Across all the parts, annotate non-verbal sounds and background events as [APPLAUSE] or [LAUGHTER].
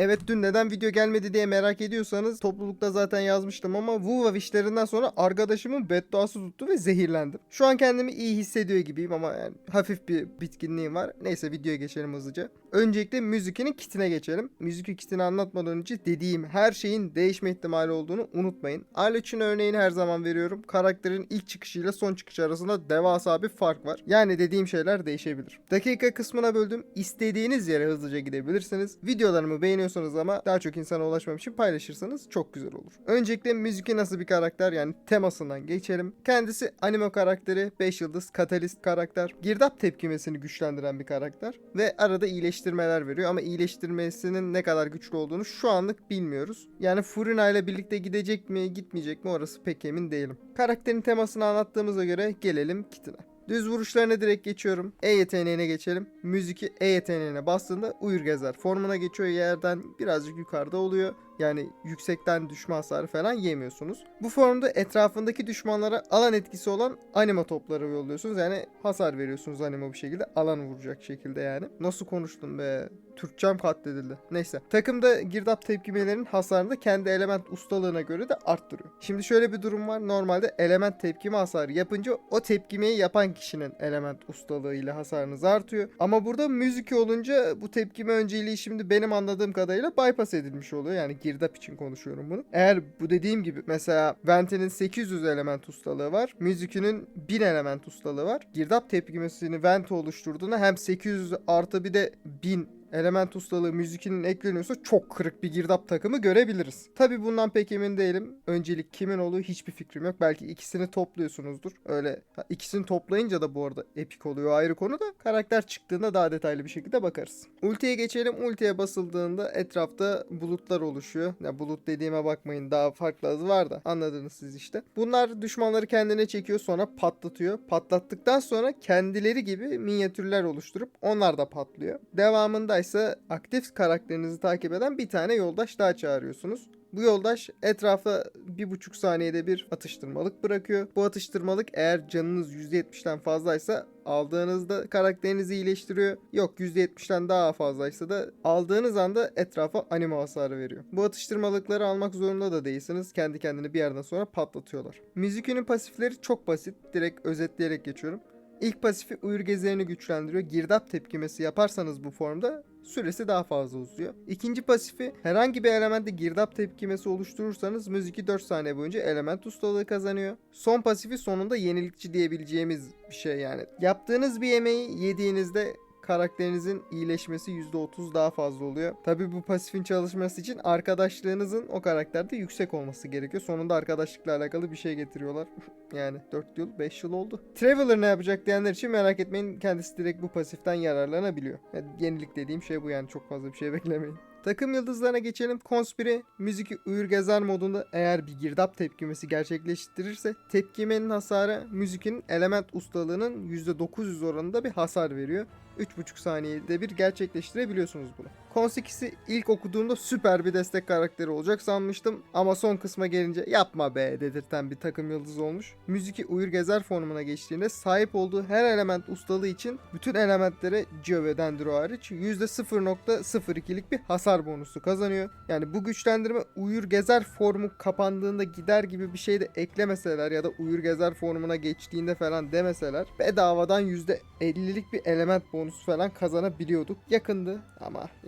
Evet dün neden video gelmedi diye merak ediyorsanız toplulukta zaten yazmıştım ama Wuva işlerinden sonra arkadaşımın bedduası tuttu ve zehirlendim. Şu an kendimi iyi hissediyor gibiyim ama yani hafif bir bitkinliğim var. Neyse videoya geçelim hızlıca. Öncelikle müzikinin kitine geçelim. Müzik kitini anlatmadan önce dediğim her şeyin değişme ihtimali olduğunu unutmayın. Arleç'in örneğini her zaman veriyorum. Karakterin ilk çıkışıyla son çıkışı arasında devasa bir fark var. Yani dediğim şeyler değişebilir. Dakika kısmına böldüm. İstediğiniz yere hızlıca gidebilirsiniz. Videolarımı beğeniyorsanız ama daha çok insana ulaşmam için paylaşırsanız çok güzel olur. Öncelikle müziki nasıl bir karakter yani temasından geçelim. Kendisi anime karakteri 5 yıldız katalist karakter. Girdap tepkimesini güçlendiren bir karakter. Ve arada iyileştirmeler veriyor ama iyileştirmesinin ne kadar güçlü olduğunu şu anlık bilmiyoruz. Yani Furina ile birlikte gidecek mi gitmeyecek mi orası pek emin değilim. Karakterin temasını anlattığımıza göre gelelim kitine. Düz vuruşlarına direkt geçiyorum. E yeteneğine geçelim. Müziki E yeteneğine bastığında uyur gezer. Formuna geçiyor yerden birazcık yukarıda oluyor. Yani yüksekten düşme hasarı falan yemiyorsunuz. Bu formda etrafındaki düşmanlara alan etkisi olan anima topları yolluyorsunuz. Yani hasar veriyorsunuz anima bu şekilde. Alan vuracak şekilde yani. Nasıl konuştum be? Türkçem katledildi. Neyse. Takımda girdap tepkimelerinin hasarını da kendi element ustalığına göre de arttırıyor. Şimdi şöyle bir durum var. Normalde element tepkime hasarı yapınca o tepkimeyi yapan kişinin element ustalığıyla hasarınız artıyor. Ama burada müzik olunca bu tepkime önceliği şimdi benim anladığım kadarıyla bypass edilmiş oluyor. Yani girdap için konuşuyorum bunu. Eğer bu dediğim gibi mesela Vente'nin 800 element ustalığı var. Müzikinin 1000 element ustalığı var. Girdap tepkimesini Vente oluşturduğunda hem 800 artı bir de 1000 element ustalığı müzikinin ekleniyorsa çok kırık bir girdap takımı görebiliriz. Tabi bundan pek emin değilim. Öncelik kimin olduğu hiçbir fikrim yok. Belki ikisini topluyorsunuzdur. Öyle ha, ikisini toplayınca da bu arada epik oluyor ayrı konu da. Karakter çıktığında daha detaylı bir şekilde bakarız. Ultiye geçelim. Ultiye basıldığında etrafta bulutlar oluşuyor. Ya bulut dediğime bakmayın daha farklı adı var da anladınız siz işte. Bunlar düşmanları kendine çekiyor sonra patlatıyor. Patlattıktan sonra kendileri gibi minyatürler oluşturup onlar da patlıyor. Devamında ise aktif karakterinizi takip eden bir tane yoldaş daha çağırıyorsunuz. Bu yoldaş etrafa bir buçuk saniyede bir atıştırmalık bırakıyor. Bu atıştırmalık eğer canınız %70'den fazlaysa aldığınızda karakterinizi iyileştiriyor. Yok %70'den daha fazlaysa da aldığınız anda etrafa anime hasarı veriyor. Bu atıştırmalıkları almak zorunda da değilsiniz. Kendi kendini bir yerden sonra patlatıyorlar. Müzikünün pasifleri çok basit. Direkt özetleyerek geçiyorum. İlk pasifi uyur gezerini güçlendiriyor. Girdap tepkimesi yaparsanız bu formda süresi daha fazla uzuyor. İkinci pasifi herhangi bir elementte girdap tepkimesi oluşturursanız müziki 4 saniye boyunca element ustalığı kazanıyor. Son pasifi sonunda yenilikçi diyebileceğimiz bir şey yani. Yaptığınız bir yemeği yediğinizde karakterinizin iyileşmesi %30 daha fazla oluyor. Tabi bu pasifin çalışması için arkadaşlığınızın o karakterde yüksek olması gerekiyor. Sonunda arkadaşlıkla alakalı bir şey getiriyorlar. [LAUGHS] yani 4 yıl 5 yıl oldu. Traveler ne yapacak diyenler için merak etmeyin. Kendisi direkt bu pasiften yararlanabiliyor. Yani yenilik dediğim şey bu yani çok fazla bir şey beklemeyin. Takım yıldızlarına geçelim. Konspire müziki uyur gezer modunda eğer bir girdap tepkimesi gerçekleştirirse tepkimenin hasarı müzikin element ustalığının %900 oranında bir hasar veriyor. 3,5 saniyede bir gerçekleştirebiliyorsunuz bunu. Cons 2'si ilk okuduğumda süper bir destek karakteri olacak sanmıştım ama son kısma gelince yapma be dedirten bir takım yıldız olmuş. Müziki uyur gezer formuna geçtiğinde sahip olduğu her element ustalığı için bütün elementlere ve Dendro hariç %0.02'lik bir hasar bonusu kazanıyor. Yani bu güçlendirme uyur gezer formu kapandığında gider gibi bir şey de eklemeseler ya da uyur gezer formuna geçtiğinde falan demeseler bedavadan %50'lik bir element bonusu falan kazanabiliyorduk. Yakındı ama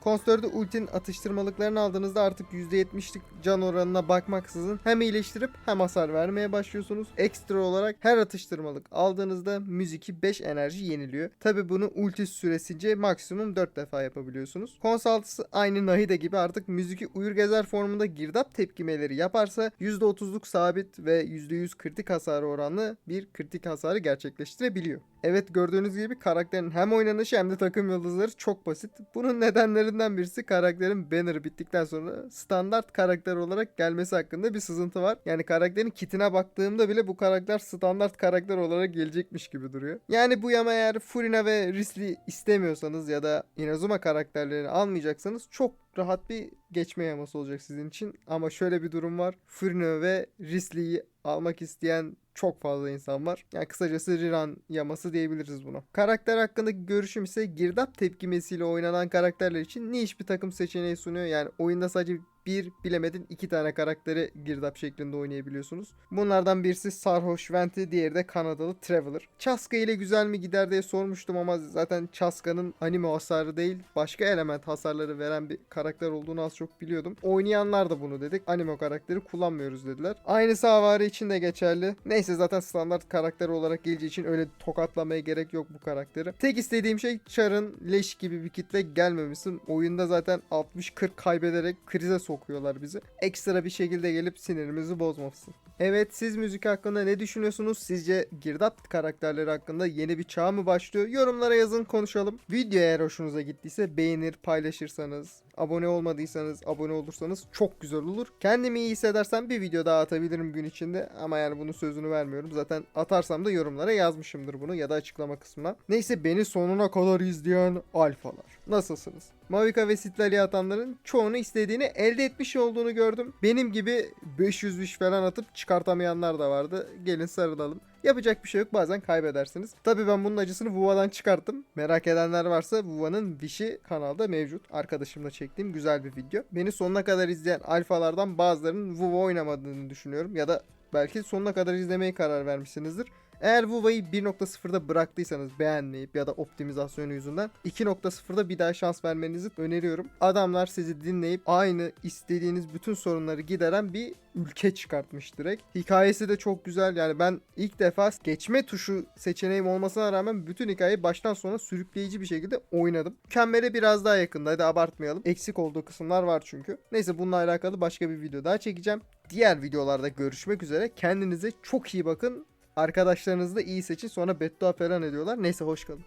Konstörde ultinin atıştırmalıklarını aldığınızda artık %70'lik can oranına bakmaksızın hem iyileştirip hem hasar vermeye başlıyorsunuz. Ekstra olarak her atıştırmalık aldığınızda müziki 5 enerji yeniliyor. Tabi bunu ulti süresince maksimum 4 defa yapabiliyorsunuz. Konsaltısı aynı Nahide gibi artık müziki uyur gezer formunda girdap tepkimeleri yaparsa %30'luk sabit ve %100 kritik hasarı oranlı bir kritik hasarı gerçekleştirebiliyor. Evet gördüğünüz gibi karakterin hem oynanışı hem de takım yıldızları çok basit. Bunun nedenlerinden birisi karakterin banner'ı bittikten sonra standart karakter olarak gelmesi hakkında bir sızıntı var. Yani karakterin kitine baktığımda bile bu karakter standart karakter olarak gelecekmiş gibi duruyor. Yani bu yama eğer Furina ve Risley istemiyorsanız ya da Inazuma karakterlerini almayacaksanız çok rahat bir geçme yaması olacak sizin için. Ama şöyle bir durum var. Furina ve Risley'i almak isteyen çok fazla insan var. Yani kısacası Riran yaması diyebiliriz buna. Karakter hakkındaki görüşüm ise girdap tepkimesiyle oynanan karakterler için niş bir takım seçeneği sunuyor. Yani oyunda sadece bir bilemedin iki tane karakteri girdap şeklinde oynayabiliyorsunuz. Bunlardan birisi Sarhoş Venti, diğeri de Kanadalı Traveler. Chaska ile güzel mi gider diye sormuştum ama zaten Chaska'nın anime hasarı değil başka element hasarları veren bir karakter olduğunu az çok biliyordum. Oynayanlar da bunu dedik. Anime karakteri kullanmıyoruz dediler. Aynısı Havari için de geçerli. Neyse zaten standart karakter olarak geleceği için öyle tokatlamaya gerek yok bu karakteri. Tek istediğim şey Char'ın leş gibi bir kitle gelmemişsin. Oyunda zaten 60-40 kaybederek krize sokuyorlar bizi. Ekstra bir şekilde gelip sinirimizi bozmasın. Evet siz müzik hakkında ne düşünüyorsunuz? Sizce girdap karakterleri hakkında yeni bir çağ mı başlıyor? Yorumlara yazın konuşalım. Video eğer hoşunuza gittiyse beğenir paylaşırsanız, abone olmadıysanız abone olursanız çok güzel olur. Kendimi iyi hissedersem bir video daha atabilirim gün içinde ama yani bunun sözünü vermiyorum. Zaten atarsam da yorumlara yazmışımdır bunu ya da açıklama kısmına. Neyse beni sonuna kadar izleyen alfalar. Nasılsınız? Mavica ve Citlali atanların çoğunu istediğini elde etmiş olduğunu gördüm. Benim gibi 500 wish falan atıp çıkartamayanlar da vardı. Gelin sarılalım. Yapacak bir şey yok bazen kaybedersiniz. Tabii ben bunun acısını Vuva'dan çıkarttım. Merak edenler varsa Vuva'nın Wish'i kanalda mevcut. Arkadaşımla çektiğim güzel bir video. Beni sonuna kadar izleyen alfalardan bazılarının Vuva oynamadığını düşünüyorum. Ya da belki sonuna kadar izlemeye karar vermişsinizdir. Eğer Vuva'yı 1.0'da bıraktıysanız beğenmeyip ya da optimizasyonu yüzünden 2.0'da bir daha şans vermenizi öneriyorum. Adamlar sizi dinleyip aynı istediğiniz bütün sorunları gideren bir ülke çıkartmış direkt. Hikayesi de çok güzel. Yani ben ilk defa geçme tuşu seçeneğim olmasına rağmen bütün hikayeyi baştan sona sürükleyici bir şekilde oynadım. Mükemmele biraz daha yakında. Hadi abartmayalım. Eksik olduğu kısımlar var çünkü. Neyse bununla alakalı başka bir video daha çekeceğim. Diğer videolarda görüşmek üzere. Kendinize çok iyi bakın. Arkadaşlarınızı da iyi seçin sonra beddua falan ediyorlar. Neyse hoş kalın.